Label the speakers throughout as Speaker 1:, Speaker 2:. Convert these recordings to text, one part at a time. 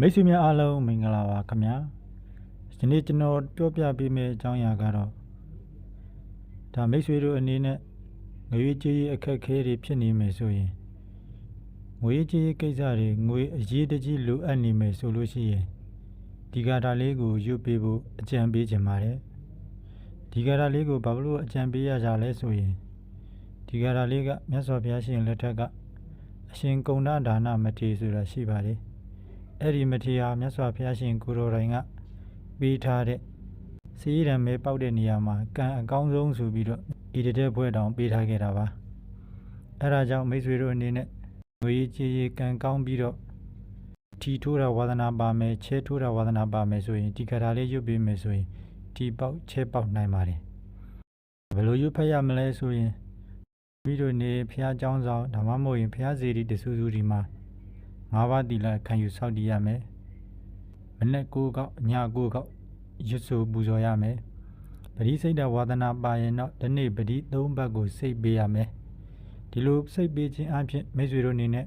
Speaker 1: မိတ်ဆွေများအားလုံးမင်္ဂလာပါခင်ဗျာဒီနေ့ကျွန်တော်ပြောပြပေးမယ့်အကြောင်းအရာကတော့ဒါမိတ်ဆွေတို့အနေနဲ့ငွေကြေးအခက်အခဲတွေဖြစ်နေမယ်ဆိုရင်ငွေကြေးကိစ္စတွေငွေအရေးတကြီးလိုအပ်နေမယ်ဆိုလို့ရှိရင်ဒီကာတာလေးကိုရွတ်ပေးဖို့အကြံပေးခြင်းပါတယ်ဒီကာတာလေးကိုဘာလို့အကြံပေးရကြလဲဆိုရင်ဒီကာတာလေးကမြတ်စွာဘုရားရှင်လက်ထက်ကအရှင်ကုဏ္ဏဒါနမထေရဆိုတာရှိပါတယ် အဲ့ဒီမထေရမြတ်စွာဘုရားရှင်ကိုရောတိုင်ကပေးထားတဲ့စီရံမဲပေါက်တဲ့နေရာမှာကံအကောင်းဆုံးဆိုပြီးတော့ဤတဲ့ဘွဲတောင်ပေးထားခဲ့တာပါအဲ့ဒါကြောင့်မိတ်ဆွေတို့အနေနဲ့ငွေကြေးရေးကံကောင်းပြီးတော့ထီထိုးတာဝါသနာပါမယ်ချဲထိုးတာဝါသနာပါမယ်ဆိုရင်ဒီကရာလေးရွတ်ပေးမယ်ဆိုရင်ဒီပေါက်ချဲပေါက်နိုင်ပါတယ်ဘယ်လိုရွတ်ဖတ်ရမလဲဆိုရင်မိတို့နေဖះเจ้าဆောင်ဒါမှမဟုတ်ရင်ဖះစီရီတဆူဆူဒီမှာ ငါးပါးတီလာခံယူဆောက်တည်ရမယ်မနေ့ကိုကောက်ညကိုကောက်ရွတ်ဆိုပူဇော်ရမယ်ပရိစိတ်တဝါဒနာပါရင်တော့ဒီနေ့ပရိသုံးဘတ်ကိုစိတ်ပေးရမယ်ဒီလိုစိတ်ပေးခြင်းအပြင်မိတ်ဆွေတို့အနေနဲ့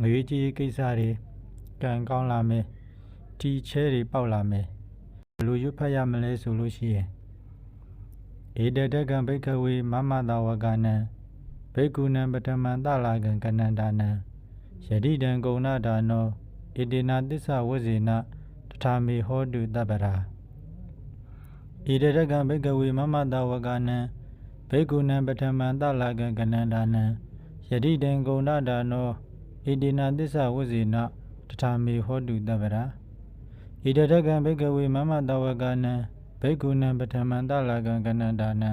Speaker 1: ငွေကြေးကိစ္စတွေကံကောင်းလာမယ်တီချဲတွေပေါက်လာမယ်ဘယ်လိုရွတ်ဖတ်ရမလဲဆိုလို့ရှိရင်ဧတတကံဘိကဝေမမတဝကနံဘိက္ခုနံပထမံတလာကံကနန္ဒာနံ ယတိတံကုဏဒါနောဣတိနာသစ္စာဝဇေနတထာမေဟောတုတပ္ပရာဣတရကံဘိကဝေမမတဝကနံဘိက္ခုနံပထမံတလကံကနန္ဒာနံယတိတံကုဏဒါနောဣတိနာသစ္စာဝဇေနတထာမေဟောတုတပ္ပရာဣတရကံဘိကဝေမမတဝကနံဘိက္ခုနံပထမံတလကံကနန္ဒာနံ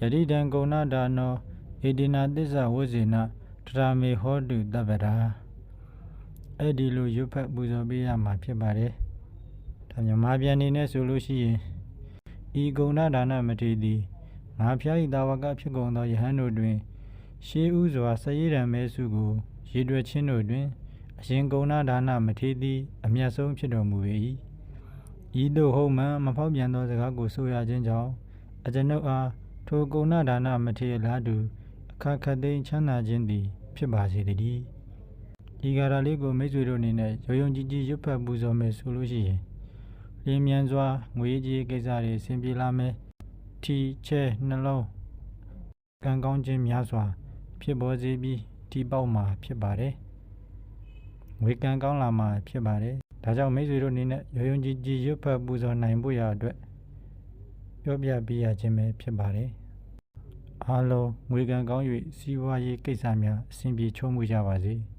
Speaker 1: ယတိတံကုဏဒါနောဣတိနာသစ္စာဝဇေန တရာမေဟောတုတပ္ပရာအဲ့ဒီလိုရွတ်ဖတ်ပူဇော်ပေးရမှာဖြစ်ပါတယ်ဒါမြန်မာပြန်နေနဲ့ဆိုလို့ရှိရင်ဤဂုဏဒါနမထေရသည်ငါဖျားဤတာဝကဖြစ်ကုန်သောယဟန်တို့တွင် ရှေးဥစွာစရည်ရံမဲစုကိုရေတွက်ခြင်းတို့တွင်အရှင်ဂုဏဒါနမထေရသည်အမျက်ဆုံးဖြစ်တော်မူ၏ဤသို့ဟုတ်မှန်မဖောက်ပြန်သောစကားကိုဆိုရခြင်းကြောင့်အကျွန်ုပ်အားထိုဂုဏဒါနမထေရလားတူ အခါခတ်သိမ်းချမ်းသာခြင်းသည် ဖြစ်ပါစေတည်းဒီဂါရလေးကိုမိတ်ဆွေတို့အနေနဲ့ရောယုံကြည်ကြည်ရွတ်ဖတ်ပူဇော်မယ်ဆိုလို့ရှိရင်လင်းမြန်စွာငွေကြေးကိစ္စတွေဆင်ပြေလာမယ်ထီချဲနှလုံးကံကောင်းခြင်းများစွာ ဖြစ်ပေါ်စေပြီးဒီပေါက်မှာဖြစ်ပါတယ်ငွေကံကောင်းလာမှာဖြစ်ပါတယ်ဒါကြောင့်မိတ်ဆွေတို့အနေနဲ့ရောယုံကြည်ကြည်ရွတ်ဖတ်ပူဇော်နိုင်ဖို့ရအတွက်ပြောပြပေးရခြင်းပဲဖြစ်ပါတယ် အားလုံးငွေကံကောင်း၍စီးပွားရေးကိစ္စများအဆင်ပြေချုံးမှုကြပါစေ။